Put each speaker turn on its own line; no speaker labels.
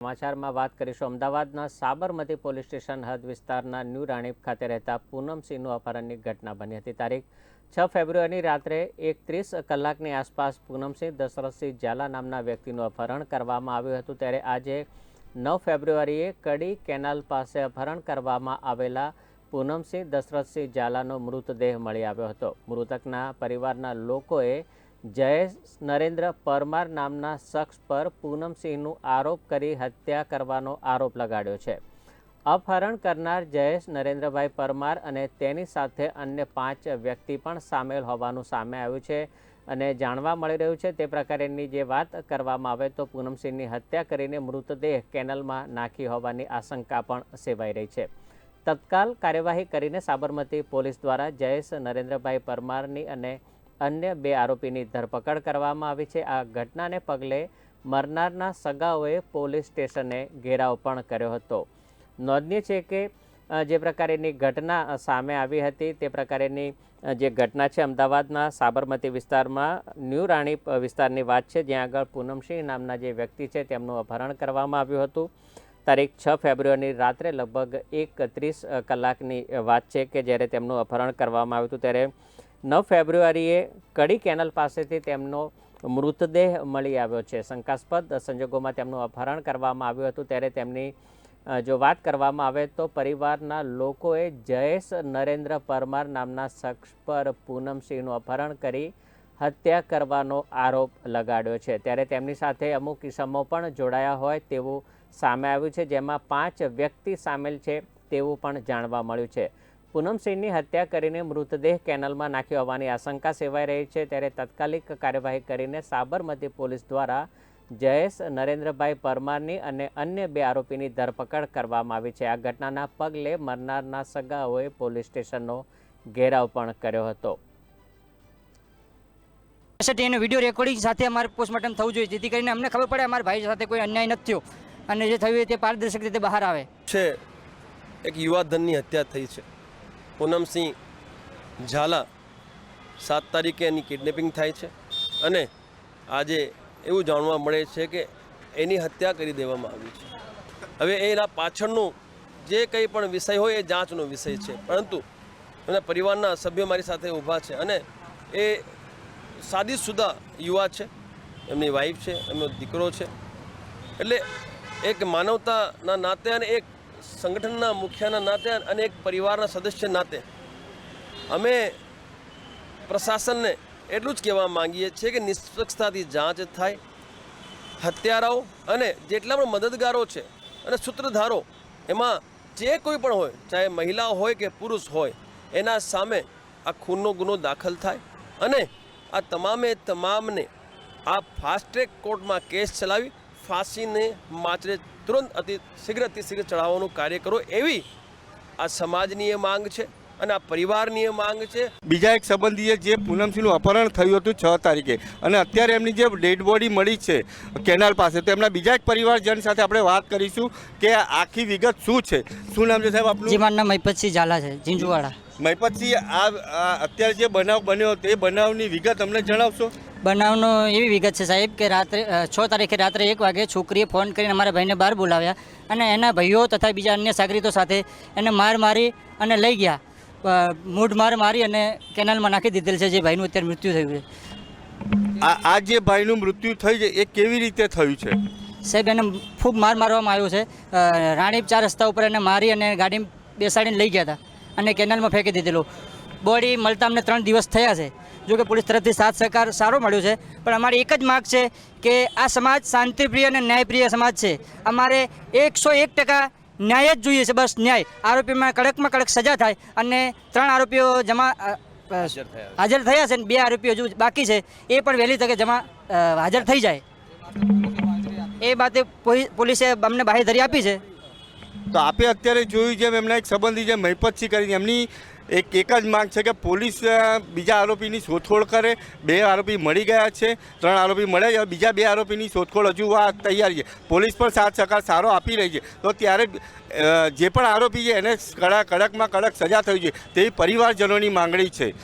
સમાચારમાં વાત કરીશું. અમદાવાદના સાબરમતી પોલીસ સ્ટેશન હદ વિસ્તારના ન્યૂ રાણીપ ખાતે રહેતા પૂનમસિંહનું અપહરણની ઘટના બની હતી. તારીખ છ ફેબ્રુઆરીની રાત્રે એકત્રીસ કલાકની આસપાસ પૂનમસિંહ દશરથસિંહ ઝાલા નામના વ્યક્તિનું અપહરણ કરવામાં આવ્યું હતું. ત્યારે આજે નવ ફેબ્રુઆરીએ કડી કેનાલ પાસે અપહરણ કરવામાં આવેલા પૂનમસિંહ દશરથસિંહ ઝાલાનો મૃતદેહ મળી આવ્યો હતો. મૃતકના પરિવારના લોકોએ જયેશ નરેન્દ્ર પરમાર નામના શખ્સ પર પૂનમસિંહનું આરોપ કરી હત્યા કરવાનો આરોપ લગાડ્યો છે. અપહરણ કરનાર જયેશ નરેન્દ્રભાઈ પરમાર અને તેની સાથે અન્ય પાંચ વ્યક્તિ પણ સામેલ હોવાનું સામે આવ્યું છે અને જાણવા મળી રહ્યું છે તે પ્રકારેની જે વાત કરવામાં આવે તો પૂનમસિંહની હત્યા કરીને મૃતદેહ કેનલમાં નાખી હોવાની આશંકા પણ સેવાઈ રહી છે. તત્કાલ કાર્યવાહી કરીને સાબરમતી પોલીસ દ્વારા જયેશ નરેન્દ્રભાઈ પરમારની અને અન્ય બે આરોપીની ધરપકડ કરવામાં આવી છે. આ ઘટનાને પગલે મરનારના સગાઓએ પોલીસ સ્ટેશને ઘેરાવ પણ કર્યો હતો. નોંધનીય છે કે જે પ્રકારેની ઘટના સામે આવી હતી તે પ્રકારેની જે ઘટના છે અમદાવાદના સાબરમતી વિસ્તારમાં, ન્યૂ રાણી વિસ્તારની વાત છે. જ્યાં આગળ પૂનમસિંહ નામના જે વ્યક્તિ છે તેમનું અપહરણ કરવામાં આવ્યું હતું. તારીખ છ ફેબ્રુઆરીની રાત્રે લગભગ એક ત્રીસ કલાકની વાત છે કે જ્યારે તેમનું અપહરણ કરવામાં આવ્યું હતું ત્યારે નવ ફેબ્રુઆરીએ કડી કેનલ પાસેથી તેમનો મૃતદેહ મળી આવ્યો છે. શંકાસ્પદ સંજોગોમાં તેમનું અપહરણ કરવામાં આવ્યું હતું. ત્યારે તેમની જો વાત કરવામાં આવે તો પરિવારના લોકોએ જયેશ નરેન્દ્ર પરમાર નામના શખ્સ પર પૂનમસિંહનું અપહરણ કરી હત્યા કરવાનો આરોપ લગાડ્યો છે. ત્યારે તેમની સાથે અમુક કિસ્સામો પણ જોડાયા હોય તેવું સામે આવ્યું છે, જેમાં પાંચ વ્યક્તિ સામેલ છે તેવું પણ જાણવા મળ્યું છે. પૂનમસિંહની હત્યા કરીને મૃતદેહ કેનલમાં નાખ્યો હોવાની આશંકા સેવાઈ રહી છે. ત્યારે તાત્કાલિક કાર્યવાહી કરીને સાબરમતી પોલીસ દ્વારા જયેશ નરેન્દ્રભાઈ પરમારની અને અન્ય બે આરોપીની ધરપકડ કરવામાં આવી છે. આ ઘટનાના પગલે મરનારના સગાઓએ પોલીસ સ્ટેશનનો ઘેરાવ પણ કર્યો હતો.
એનો વીડિયો રેકોર્ડિંગ સાથે અમારે પોસ્ટમોર્ટમ થવું જોઈએ જેથી કરીને અમને ખબર પડે અમારા ભાઈ સાથે કોઈ અન્યાય નથી થયો અને જે થયું તે પારદર્શક રીતે બહાર આવે.
છે એક યુવાધનની હત્યા થઈ છે. પૂનમસિંહ ઝાલા સાત તારીખે એની કિડનેપિંગ થાય છે અને આજે એવું જાણવા મળે છે કે એની હત્યા કરી દેવામાં આવી છે. હવે એના પાછળનું જે કંઈ પણ વિષય હોય એ જાંચનો વિષય છે. પરંતુ એના પરિવારના સભ્યો મારી સાથે ઊભા છે અને એ સાદી સુધા યુવા છે. એમની વાઈફ છે, એમનો દીકરો છે. એટલે એક માનવતાના નાતે અને એક સંગઠનના મુખ્યના નાતે અને એક પરિવારના સદસ્ય નાતે અમે પ્રશાસનને એટલું જ કહેવા માંગીએ છીએ કે નિષ્પક્ષતાથી જાંચ થાય, હત્યારાઓ અને જેટલા પણ મદદગારો છે અને સૂત્રધારો, એમાં જે કોઈ પણ હોય, ચાહે મહિલા હોય કે પુરુષ હોય, એના સામે આ ખૂનનો ગુનો દાખલ થાય અને આ તમામે તમામને આ ફાસ્ટ ટ્રેક કોર્ટમાં કેસ ચલાવી ફાંસીને માત્ર તુરંત અતિ શીઘ્ર અતિ શીઘ્ર ચડાવવાનું કાર્ય કરો એવી આ સમાજની એ માંગ છે અને આ પરિવારની એ માંગ છે.
બીજા એક સંબંધીએ જે પૂનમસિંહનું અપહરણ થયું હતું છ તારીખે અને અત્યારે એમની જે ડેડ બોડી મળી છે કેનાલ પાસે તો એમના બીજા એક પરિવારજન સાથે આપણે વાત કરીશું કે આખી વિગત શું છે? શું નામ છે સાહેબ
આપણું
આપનું
મારું નામ મહિપતસિંહ ઝાલા છે જીંજુવાડા
મહિપતસિંહ આ અત્યારે જે બનાવ બન્યો તે બનાવની વિગત અમને જણાવશો?
બનાવનો એવી વિગત છે સાહેબ કે રાત્રે છ તારીખે રાત્રે એક વાગે છોકરીએ ફોન કરીને અમારા ભાઈને બહાર બોલાવ્યા અને એના ભાઈઓ તથા બીજા અન્ય સાગરીતો સાથે એને માર મારી અને લઈ ગયા. મૂઢ માર મારી અને કેનાલમાં નાખી દીધેલ છે જે ભાઈનું અત્યારે મૃત્યુ થયું છે.
આ આ જે ભાઈનું મૃત્યુ થયું છે એ કેવી રીતે થયું છે?
સાહેબ એને ખૂબ માર મારવામાં આવ્યો છે. રાણીપ ચાર રસ્તા ઉપર એને મારી અને ગાડી બેસાડીને લઈ ગયા હતા અને કેનાલમાં ફેંકી દીધેલું. બોડી મળતા અમને ત્રણ દિવસ થયા છે. જો કે પોલીસ તરફથી સાથ સહકાર સારો મળ્યો છે. પણ અમારી એક જ માગ છે કે આ સમાજ શાંતિપ્રિય અને ન્યાયપ્રિય સમાજ છે. અમારે એકસો એક ટકા ન્યાય જ જોઈએ છે બસ ન્યાય. આરોપીમાં કડકમાં કડક સજા થાય અને ત્રણ આરોપીઓ જમા હાજર થયા છે. અને બે આરોપીઓ હજુ બાકી છે. એ પણ વહેલી તકે જમા હાજર થઈ જાય. એ બાતે પોલીસે અમને બાહેધરી આપી છે.
તો આપે અત્યારે જોયું જેમ એમના એક સંબંધી જે મહિપતસિંહ કરીને એમની એક એક જ માંગ છે કે પોલીસ બીજા આરોપીની શોધખોળ કરે. બે આરોપી મળી ગયા છે, ત્રણ આરોપી મળ્યા છે બીજા બે આરોપીની શોધખોળ હજુ આ તૈયાર છે. પોલીસ પણ સાથ સહકાર સારો આપી રહી છે. તો ત્યારે જે પણ આરોપી છે એને કડક કડકમાં કડક સજા થવી જોઈએ. તેવી પરિવારજનોની માંગણી છે.